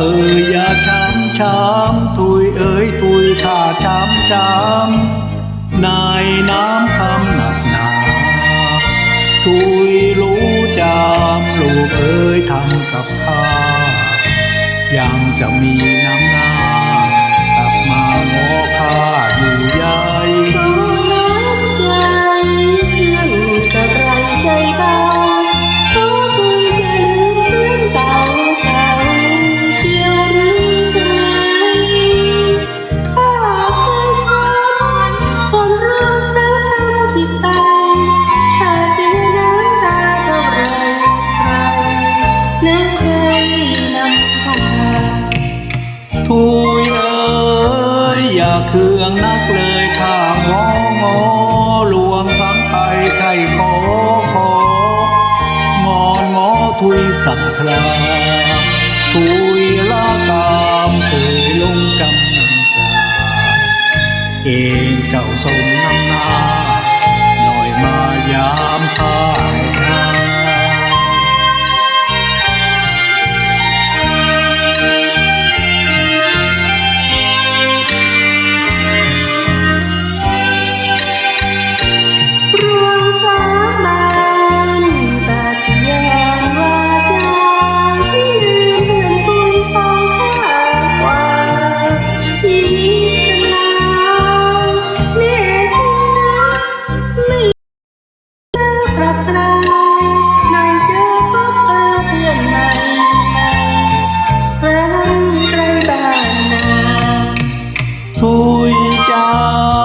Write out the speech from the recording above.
เอ่ยอย่าช้ำช้ำทุยเอ่ยทุยข้าช้ำช้ำนายน้ำคำหนักหนาทุยรู้จามลูกเอ่ยทำกับข้ายังจะมีน้ำนา ทุยเอ้ยอย่าเคืองนักเลยข้างองอลวงทั้งไทยไทยขอของอนงอทุยสักคราทุยละกามเคยลงจำนำจาเองเจ้าทรงนำนา รัก